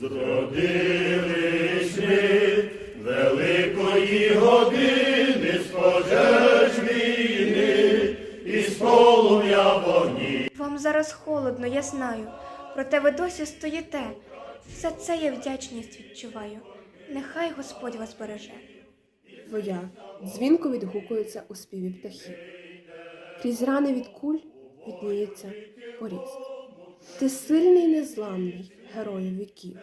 Зродились ми великої години з пожеж війни і з полум'я вогні. Вам зараз холодно, я знаю. Проте ви досі стоїте. За це я вдячність відчуваю. Нехай Господь вас береже. Твоя дзвінко відгукується у співі птахів. Крізь рани від куль відніється поріз. Ти сильний, незламний, героїв віків.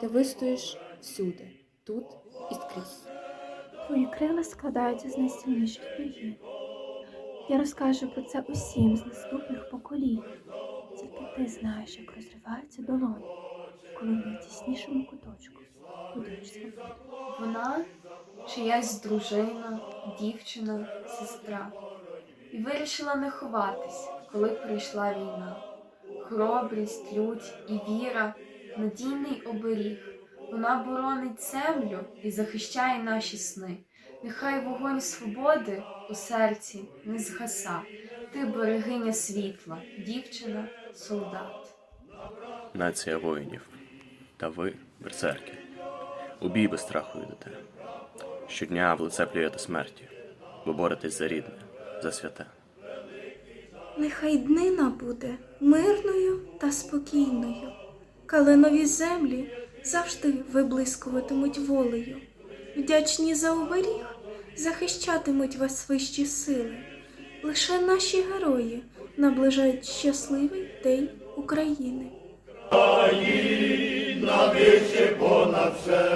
Ти вистоїш всюди, тут і скрізь. Твої крила складаються з найсильніших боїв. Я розкажу про це усім з наступних поколінь. Тільки ти знаєш, як розриваються долоні, коли в найтіснішому куточку будуєш свободу. Вона чиясь дружина, дівчина, сестра. І вирішила не ховатись, коли прийшла війна. Хоробрість, лють і віра, надійний оберіг. Вона боронить землю і захищає наші сни. Нехай вогонь свободи у серці не згаса. Ти берегиня світла, дівчина, солдат. нація воїнів. Та ви, берсерки, у бій без страху йдете. Щодня в лице плюєте смерті, бо боретесь за рідне, за святе. Нехай днина буде мирною та спокійною. Калинові землі завжди виблискуватимуть волею. Вдячні за оберіг захищатимуть вас вищі сили. Лише наші герої наближають щасливий день України. Навище понад все.